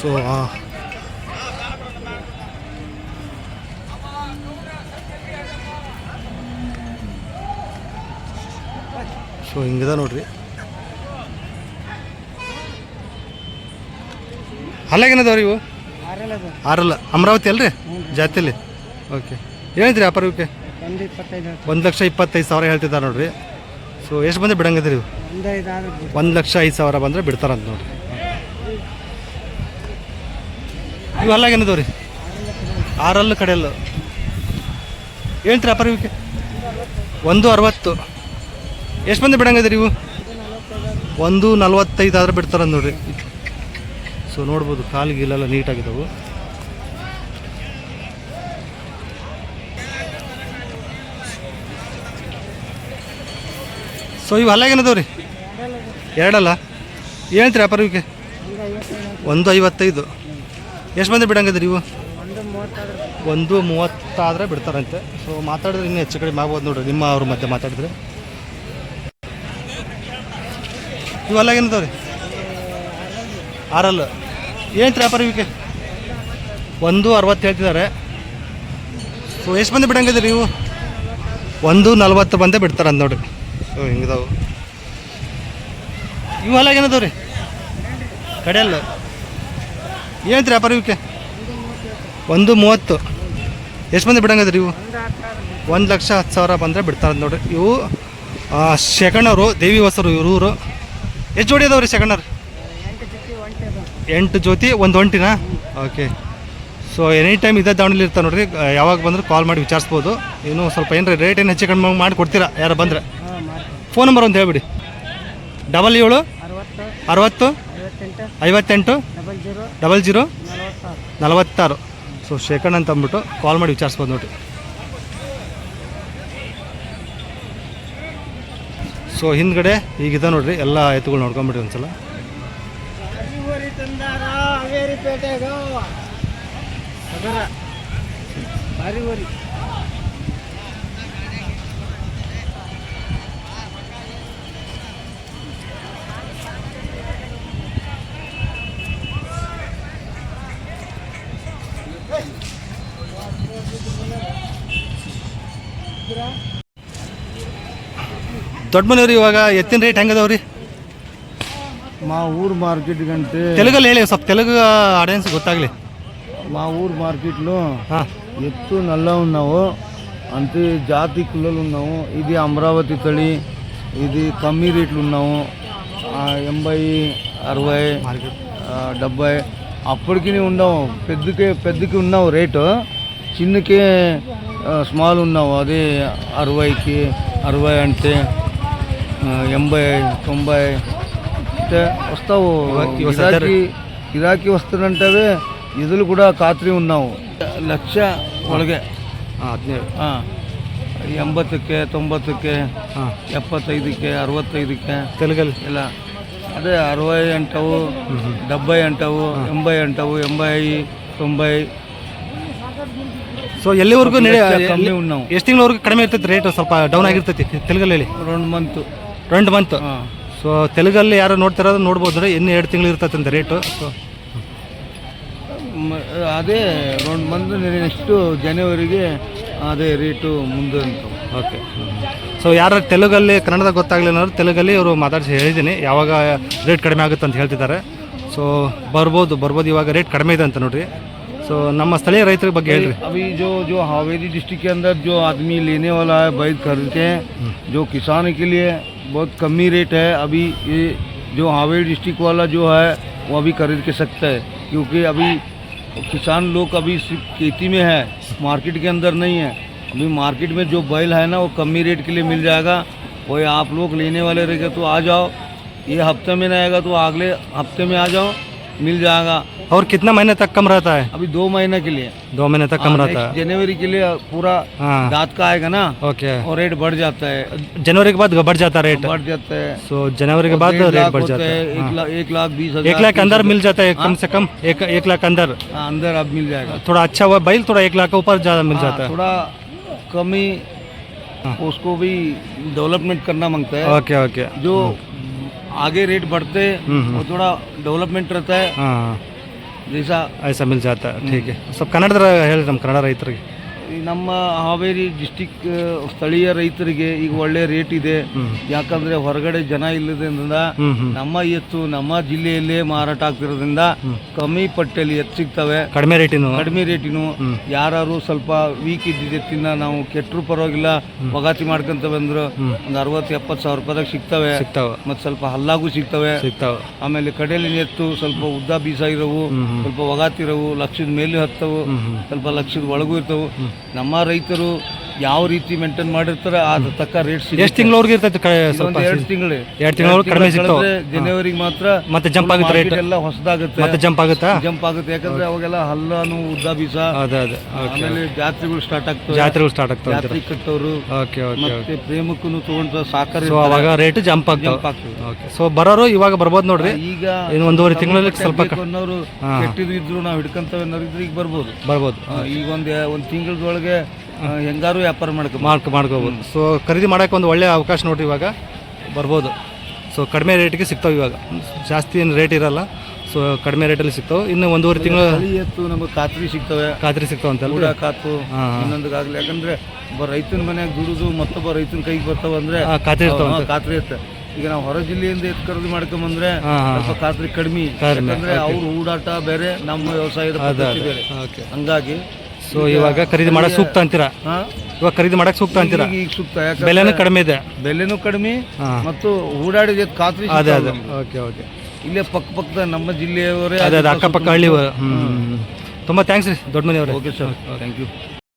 So so ಹಿಂಗಿದೆ ನೋಡ್ರಿ. ಅಲ್ಲಾಗೇನದವ್ರಿ ಇವು? ಆರಲ್ಲ. ಅಮರಾವತಿ ಅಲ್ರಿ? ಜಾತಿಲಿ. ಓಕೆ. ಹೇಳಿದ್ರಿ ವ್ಯಾಪಾರ ಇವಕ್ಕೆ ಒಂದು ಲಕ್ಷ ಇಪ್ಪತ್ತೈದು ಸಾವಿರ ಹೇಳ್ತಿದ್ದಾರೆ ನೋಡ್ರಿ. ಸೊ ಎಷ್ಟು ಬಂದು ಬಿಡಂಗಿದ್ರಿ ಇವು? ಒಂದು ಲಕ್ಷ ಐದು ಸಾವಿರ ಬಂದರೆ ಬಿಡ್ತಾರಂತ ನೋಡ್ರಿ. ಇವು ಅಲ್ಲಾಗೇನದವ್ರಿ ಆರಲ್ಲು ಕಡೆಯಲ್ಲು. ಹೇಳ್ತೀರಾ ಇವಕ್ಕೆ ಒಂದು ಅರವತ್ತು. ಎಷ್ಟು ಮಂದಿ ಬಿಡಂಗದ್ರಿ ಇವು? ಒಂದು ನಲ್ವತ್ತೈದು ಆದ್ರೆ ಬಿಡ್ತಾರಂತ ನೋಡ್ರಿ. ಸೊ ನೋಡ್ಬೋದು ಕಾಲು ಗೀಲೆಲ್ಲ ನೀಟಾಗಿದ್ದಾವೆ ಸೊ ಇವು ಅಲ್ಲಾಗೇನದವು ರೀ ಎರಡಲ್ಲ? ಏನಂತೀರಿ ವ್ಯಾಪಾರ ಇವಕ್ಕೆ ಒಂದು ಐವತ್ತೈದು. ಎಷ್ಟು ಮಂದಿ ಬಿಡಂಗದ್ರಿ ಇವು? ಒಂದು ಮೂವತ್ತಾದ್ರೆ ಬಿಡ್ತಾರಂತೆ. ಸೊ ಮಾತಾಡಿದ್ರೆ ಇನ್ನೂ ಹೆಚ್ಚು ಕಡಿಮೆ ಆಗ್ಬೋದು ನೋಡ್ರಿ, ನಿಮ್ಮ ಅವ್ರ ಮಧ್ಯೆ ಮಾತಾಡಿದ್ರೆ. ಇವೆಲ್ಲ ಏನದವ ರೀ ಆರಲ್ಲ. ಏನು ವ್ಯಾಪಾರ ಒಂದು ಅರವತ್ತು ಹೇಳ್ತಿದ್ದಾರೆ. ಸೊ ಎಷ್ಟು ಮಂದಿ ಬಿಡಂಗಿದ್ರಿ ನೀವು ಒಂದು ನಲ್ವತ್ತು ಬಂದೇ ಬಿಡ್ತಾರಂತ ನೋಡ್ರಿ. ಸೊ ಹಿಂಗಿದಾವು. ಇವೆಲ್ಲ ಏನದಾವ ರೀ ಕಡೆಯಲ್ಲ. ಏನು ವ್ಯಾಪಾರ ಇವಕ್ಕೆ ಒಂದು ಮೂವತ್ತು. ಎಷ್ಟು ಮಂದಿ ಬಿಡಂಗದ್ರಿ ಇವು? ಒಂದು ಲಕ್ಷ ಹತ್ತು ಸಾವಿರ ಬಂದರೆ ಬಿಡ್ತಾರೆ ನೋಡ್ರಿ. ಇವು ಶೆಕಣ್ಣವರು ದೇವಿ ಹೊಸರು ಇವರು ಎಷ್ಟು ಜೋಡಿ ಅದಾವ್ರಿ ಶೆಕಣ್ಣರು ಎಂಟು ಜೊತೆ ಒಂದು ಒಂಟಿನಾ? ಓಕೆ. ಸೊ ಎನಿ ಟೈಮ್ ಇದೇ ದಾವಣಲ್ಲಿ ಇರ್ತಾರೆ ನೋಡ್ರಿ. ಯಾವಾಗ ಬಂದ್ರೆ ಕಾಲ್ ಮಾಡಿ ವಿಚಾರಿಸ್ಬೋದು. ಇನ್ನೂ ಸ್ವಲ್ಪ ಏನರ ರೇಟ್ ಏನು ಹೆಚ್ಚು ಕಡಿಮೆ ಮಾಡಿ ಕೊಡ್ತೀರಾ? ಯಾರು ಬಂದರೆ. ಫೋನ್ ನಂಬರ್ ಒಂದು ಹೇಳ್ಬಿಡಿ. ಡಬಲ್ ಏಳು ಅರವತ್ತು ಐವತ್ತೆಂಟು ಡಬಲ್ ಜೀರೋ ನಲವತ್ತಾರು. ಸೊ ಶೇಖರ್ ಅಂತ ಅಂದ್ಬಿಟ್ಟು ಕಾಲ್ ಮಾಡಿ ವಿಚಾರಿಸ್ಬೋದು ನೋಡಿ. ಸೊ ಹಿಂದ್ಗಡೆ ಈಗಿದೆ ನೋಡ್ರಿ ಎಲ್ಲ ಎತ್ತುಗಳು ನೋಡ್ಕೊಂಬಿಡಿ ಒಂದ್ಸಲ. ಭಾರಿ ದೊಡ್ಡಮನೆಯವ್ರು ಇವಾಗ ಎತ್ತಿನ ರೇಟ್ ಹೆಂಗದವ್ರಿ? మా ఊరు మార్కెట్ కంటే తెలుగు ಹೇಳಿ ಸ್ವಲ್ಪ ತೆಲುಗು ಆಡಿಯನ್ಸ್ ಗೊತ್ತಾಗಲಿ. మా ఊరు మార్కెట్లో ఎత్తు నల్ల ఉన్నావు అంటే జాతి కులలు ఉన్నావు ఇది అమరావతి తడి ఇది కమ్మీ రేట్లు ఉన్నావు ఎంభై అరవై డెబ్బై అప్పటికి ఉన్నావు పెద్దకే పెద్దకి ఉన్నావు రేటు చిన్నకే స్మాల్ ఉన్నావు అది అరవైకి అరవై అంటే ಎಂಬೈ ತೊಂಬೈ. ಮತ್ತು వస్తావు ఇరాకీ ఇరాకీ వస్తున్నంటే ಇದ್ರಲ್ಲೂ ಕೂಡ ಖಾತ್ರಿ ఉన్నావు ಲಕ್ಷ ಒಳಗೆ. ಹದಿನೈದು ಹಾಂ. ಎಂಬತ್ತಕ್ಕೆ ತೊಂಬತ್ತಕ್ಕೆ ಎಪ್ಪತ್ತೈದಕ್ಕೆ ಅರವತ್ತೈದಕ್ಕೆ. ತೆಲುಗಲ್ಲಿ. ಇಲ್ಲ ಅದೇ ಅರವೈ ಎಂಟವು ಡಬ್ಬೈ ಎಂಟವು ಎಂಬೈ ಎಂಟವು ಎಂಬೈ ತೊಂಬೈ. ಸೊ ಎಲ್ಲಿವರೆಗೂ ಕಮ್ಮಿ ಉಣ್ಣವು ಎಷ್ಟು ತಿಂಗಳವರೆಗೂ ಕಡಿಮೆ ಇರ್ತೈತಿ ರೇಟ್ ಸ್ವಲ್ಪ ಡೌನ್ ಆಗಿರ್ತೈತಿ ತೆಲುಗಲ್ಲಿ round month rent month so ತೆಲುಗಲ್ಲಿ ಯಾರು ನೋಡ್ತಿರೋದು ನೋಡ್ಬೋದು ರೀ ಇನ್ನು ಎರಡು ತಿಂಗಳು ಇರ್ತೈತೆ ಅಂತ ರೇಟು ಸೊ ಮ- ಅದೇ ರೌಂಡ್ ಬಂದು ನೆಕ್ಸ್ಟು ಜನವರಿಗೆ ಅದೇ ರೇಟು ಮುಂದೆ ಅಂತ ಓಕೆ ಸೊ ಯಾರು ತೆಲುಗಲ್ಲಿ ಕನ್ನಡದಾಗ ಗೊತ್ತಾಗಲಿಲ್ಲ ಅಂದ್ರೆ ತೆಲುಗಲ್ಲಿ ಅವರು ಮಾತಾಡಿಸಿ ಹೇಳಿದ್ದೀನಿ. ಯಾವಾಗ ರೇಟ್ ಕಡಿಮೆ ಆಗುತ್ತೆ ಅಂತ ಹೇಳ್ತಿದ್ದಾರೆ. ಸೊ ಬರ್ಬೋದು ಬರ್ಬೋದು ಇವಾಗ ರೇಟ್ ಕಡಿಮೆ ಇದೆ ಅಂತ ನೋಡ್ರಿ. ಸೊ ನಮ್ಮ ಸ್ಥಳೀಯ ರೈತರ ಬಗ್ಗೆ ಹೇಳ್ರಿ. ಅವಿ ಜೋ ಜೋ ಹಾವೇರಿ डिस्ट्रिक्ट के अंदर जो आदमी लेने वाला है ಜೋ खरीद बहुत कम ही रेट है। अभी ये जो हावेड़ी डिस्ट्रिक्ट वाला जो है, वो अभी खरीद के सकता है। क्योंकि अभी किसान लोग अभी सिर्फ़ खेती में है मार्केट के अंदर नहीं है। अभी मार्केट में जो बैल है ना, वो कम ही रेट के लिए मिल जाएगा। वही आप लोग लेने वाले रहेगा तो आ जाओ। ये हफ़्ते में नहीं आएगा तो अगले हफ़्ते में आ जाओ। मिल जाएगा। और कितना महीने तक कम रहता है? अभी दो महीने के लिए। दो महीने तक कम हाँ, रहता है। जनवरी के लिए पूरा हाँ। दांत का आएगा ना ओके। और रेट बढ़ जाता है। जनवरी के बाद बढ़ जाता है रेट बढ़ जाता है। सो जनवरी के बाद रेट बढ़ जाता है है। एक। लाख बीस हज़ार एक लाख अंदर मिल जाता है कम से कम? एक एक लाख अंदर। अंदर अब मिल जाएगा। थोड़ा अच्छा हुआ बैल थोड़ा एक लाख के ऊपर ज़्यादा मिल जाता है। थोड़ा कमी। उसको भी डेवलपमेंट करना माँगता है। Okay okay. जो आगे रेट बढ़ते हम्म, हम्म। और थोड़ा डेवलपमेंट रहता है ಹಾಂ जैसा ಐಸಾ ಮಿಲ್ ಜಾತ ಠೀಕ್ ಸ್ವಲ್ಪ ಕನ್ನಡದ ಹೇಳಿ ನಮ್ಮ ಕನ್ನಡ ರೈತರಿಗೆ ಈ ನಮ್ಮ ಹಾವೇರಿ ಡಿಸ್ಟಿಕ್ ಸ್ಥಳೀಯ ರೈತರಿಗೆ ಈಗ ಒಳ್ಳೆ ರೇಟ್ ಇದೆ. ಯಾಕಂದ್ರೆ ಹೊರಗಡೆ ಜನ ಇಲ್ಲದ್ರಿಂದ ನಮ್ಮ ಎತ್ತು ನಮ್ಮ ಜಿಲ್ಲೆಯಲ್ಲೇ ಮಾರಾಟ ಆಗ್ತಿರೋದ್ರಿಂದ ಕಮ್ಮಿ ಪಟ್ಟೆಯಲ್ಲಿ ಎತ್ತು ಸಿಗ್ತವೆ. ಕಡಿಮೆ ರೇಟಿನ ಕಡಿಮೆ ರೇಟಿನು. ಯಾರು ಸ್ವಲ್ಪ ವೀಕ್ ಇದ್ದಿದ್ದ ಎತ್ತಿನ ನಾವು ಕೆಟ್ಟರು ಪರವಾಗಿಲ್ಲ ವಗಾತಿ ಮಾಡ್ಕೊಂತ ಬಂದ್ರು. ಒಂದು ಅರವತ್ತು ಎಪ್ಪತ್ತು ಸಾವಿರ ರೂಪಾಯಿದಾಗ ಸಿಗ್ತವೆ. ಮತ್ತೆ ಸ್ವಲ್ಪ ಹಲ್ಲಾಗೂ ಸಿಗ್ತವೆ. ಸಿಗ್ತಾವ. ಆಮೇಲೆ ಕಡೆಯಲ್ಲಿ ಎತ್ತು ಸ್ವಲ್ಪ ಉದ್ದ ಬೀಸ ಇರವು. ಸ್ವಲ್ಪ ಒಗಾತಿರವು ಲಕ್ಷದ ಮೇಲೆ ಹತ್ತವು ಸ್ವಲ್ಪ ಲಕ್ಷದ ಒಳಗೂ ಇರ್ತವು. ನಮ್ಮ ರೈತರು ಯಾವ ರೀತಿ ಮೇಂಟೈನ್ ಮಾಡಿರ್ತಾರೆ ಅದ್ರ ತಕ್ಕ ರೇಟ್ ಎಷ್ಟು ತಿಂಗಳವರೆಗೆ ಇರ್ತೈತೆ ಎರಡು ತಿಂಗಳು. ಎರಡು ತಿಂಗಳು ಕಡಿಮೆ ಸಿಗ್ತಾವೆ? ಜನವರಿಗೆ ಮಾತ್ರ ಮತ್ತೆ ಜಂಪ್ ಆಗುತ್ತೆ ರೇಟ್ ಎಲ್ಲ ಹೊಸದಾಗುತ್ತೆ. ಮತ್ತೆ ಜಂಪ್ ಆಗುತ್ತಾ? ಜಂಪ್ ಆಗುತ್ತೆ. ಯಾಕಂದ್ರೆ ಅವಾಗೆಲ್ಲ ಹಲ್ಲಾನು ಉದ್ದ ಬೀಸ ಅದ ಅದ. ಆಮೇಲೆ ಜಾತ್ರೆಗಳು ಸ್ಟಾರ್ಟ್ ಆಗ್ತವೆ. ಜಾತ್ರೆಗಳು ಸ್ಟಾರ್ಟ್ ಆಗ್ತಾವೆ ಜಾತ್ರೆ ಕಟ್ಟೋರು ಓಕೆ ಓಕೆ ಮತ್ತೆ ಪ್ರೇಮಕ್ಕೂ ತಗೊಂಡ ಸಾಕರ್ ಸೊ ಅವಾಗ ರೇಟ್ ಜಂಪ್ ಆಗ್ತಾವೆ. ಜಂಪ್ ಆಗ್ತವೆ. ಓಕೆ ಸೊ ಬರೋರು ಇವಾಗ ಬರ್ಬೋದು ನೋಡ್ರಿ. ಈಗ ಇನ್ನು ಒಂದೂವರೆ ತಿಂಗಳಲ್ಲಿ ಸ್ವಲ್ಪ ಅನ್ನೋರು. ಕೆಟ್ಟಿದ್ರು ಇದ್ರು ನಾವು ಹಿಡ್ಕಂತವೆ ಅನ್ನೋರು ಇದ್ರೆ ಈಗ ಬರ್ಬೋದು. ಬರ್ಬೋದು. ಈಗ ಒಂದ್ ಒಂದ್ ತಿಂಗಳದೊಳಗೆ ಹೆಂಗಾರು ವ್ಯಾಪಾರ ಮಾಡ್ಕೊ ಮಾರ್ಕ್ ಮಾಡ್ಕೋಬೋದು. ಸೊ ಖರೀದಿ ಮಾಡೋಕೆ ಒಂದು ಒಳ್ಳೆಯ ಅವಕಾಶ ನೋಡ್ರಿ ಇವಾಗ. ಬರ್ಬೋದು. ಸೊ ಕಡಿಮೆ ರೇಟಿಗೆ ಸಿಗ್ತಾವೆ ಇವಾಗ. ಜಾಸ್ತಿ ಏನು ರೇಟ್ ಇರಲ್ಲ. ಸೊ ಕಡಿಮೆ ರೇಟಲ್ಲಿ ಸಿಗ್ತಾವೆ. ಇನ್ನು ಒಂದೂವರೆ ತಿಂಗಳು ತಳಿ ಎತ್ತು ನಮಗೆ ಖಾತ್ರಿ ಸಿಗ್ತವೆ. ಖಾತ್ರಿ ಸಿಗ್ತಾವೆ ಅಂತ ಕೂಡ ಕಾತು ಹಾಂ. ಇನ್ನೊಂದಾಗ್ಲಿ ಯಾಕಂದ್ರೆ ಒಬ್ಬ ರೈತನ ಮನೆಯಾಗ ದುಡಿದು ಮತ್ತೊಬ್ಬ ರೈತನ ಕೈಗೆ ಬರ್ತಾವ ಅಂದ್ರೆ ಖಾತ್ರಿ ಇರ್ತಾವೆ ಖಾತ್ರಿ ಇರುತ್ತೆ. ಈಗ ನಾವು ಹೊರ ಜಿಲ್ಲೆಯಿಂದ ಎತ್ತು ಖರೀದಿ ಮಾಡ್ಕೊಂಬಂದ್ರೆ ಹಾ, ಹಾ, ಸ್ವಲ್ಪ ಖಾತ್ರಿ ಕಡಿಮೆ. ಕಡಿಮೆ, ಯಾಕಂದ್ರೆ ಅವ್ರ ಓಡಾಟ ಬೇರೆ ನಮ್ಮ ವ್ಯವಸಾಯದ ಅದೇ ಪದ್ಧತಿ ಬೇರೆ. ಓಕೆ ಹಂಗಾಗಿ ಸೊ ಇವಾಗ ಖರೀದಿ ಮಾಡೋಕೆ ಸೂಕ್ತ ಅಂತೀರಾ? ಇವಾಗ ಖರೀದಿ ಮಾಡಕ್ ಸೂಕ್ತ ಅಂತೀರಾ? ಈಗ ಸೂಕ್ತ ಯಾಕಂದ್ರೆ ಬೆಲೆನೂ ಕಡಿಮೆ ಇದೆ. ಬೆಲೆನೂ ಕಡಿಮೆ ಹಾಂ. ಮತ್ತು ಓಡಾಡಿದ ಖಾತ್ರಿ ಅದೇ ಅದೇ. Okay okay. ಇಲ್ಲೇ ಪಕ್ಕ ಪಕ್ಕದ ನಮ್ಮ ಜಿಲ್ಲೆಯವರೇ ಅದೇ ಅದೇ ಅಕ್ಕಪಕ್ಕ ಹಳ್ಳಿ ಹ್ಞೂ ತುಂಬ ಥ್ಯಾಂಕ್ಸ್ ರೀ ದೊಡ್ಡ ಮನೆಯವ್ರೆ. Okay sir thank you